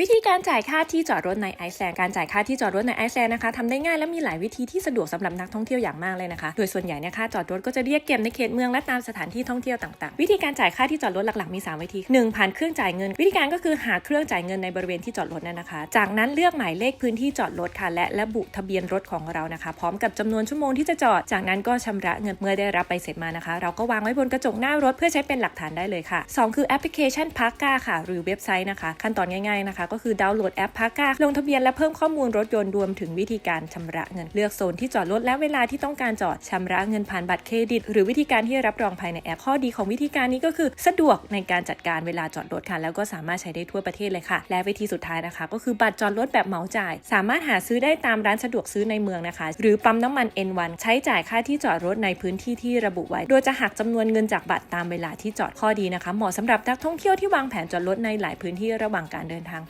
วิธีการจ่ายค่าที่จอดรถในไอซ์แลนด์การจ่ายค่าที่จอดรถในไอซ์แลนด์นะคะทำได้ง่ายและมีหลายวิธีที่สะดวกสำหรับนักท่องเที่ยวอย่างมากเลยนะคะ โดยส่วนใหญ่เนี่ยค่าจอดรถก็จะเรียกเก็บในเขตเมืองและตามสถานที่ท่องเที่ยวต่างๆ วิธีการจ่ายค่าที่จอดรถหลักๆมี 3 วิธี 1. ผ่านเครื่องจ่ายเงิน วิธีการก็คือหาเครื่องจ่ายเงินในบริเวณที่จอดรถนั่นนะคะ จากนั้นเลือกหมายเลขพื้นที่จอดรถค่ะและระบุทะเบียนรถของเรานะคะ พร้อมกับจำนวนชั่วโมงที่จะจอด จากนั้นก็ชำระเงินเมื่อได้รับใบเสร็จมานะคะ เราก็วางไว้บนกระจกหน้ารถเพื่อใช้เป็นหลักฐานได้เลยค่ะ 2 คือแอปพลิเคชันพาร์ก้าค่ะ หรือเว็บไซต์นะคะ ขั้นตอนง่ายๆนะคะก็คือดาวน์โหลดแอปพาก้าลงทะเบียนและเพิ่มข้อมูลรถยนต์รวมถึงวิธีการชำระเงินเลือกโซนที่จอดรถและเวลาที่ต้องการจอดชำระเงินผ่านบัตรเครดิต หรือวิธีการที่รับรองภายในแอปข้อดีของวิธีการนี้ก็คือสะดวกในการจัดการเวลาจอดรถค่ะแล้วก็สามารถใช้ได้ทั่วประเทศเลยค่ะ และวิธีสุดท้ายนะคะ ก็คือบัตรจอดรถแบบเหมาจ่าย สามารถหาซื้อได้ตามร้านสะดวกซื้อในเมืองนะคะ หรือปั๊มน้ำมัน N1 ใช้จ่ายค่าที่จอดรถในพื้นที่ที่ระบุไว้ โดยจะหักจำนวนเงินจากบัตรตามเวลาที่จอดข้อดีนะคะ เหมาะสำหรับนักท่องเที่ยวที่วางแผนจอดรถในหลายพื้นที่ระหว่างการเดินทาง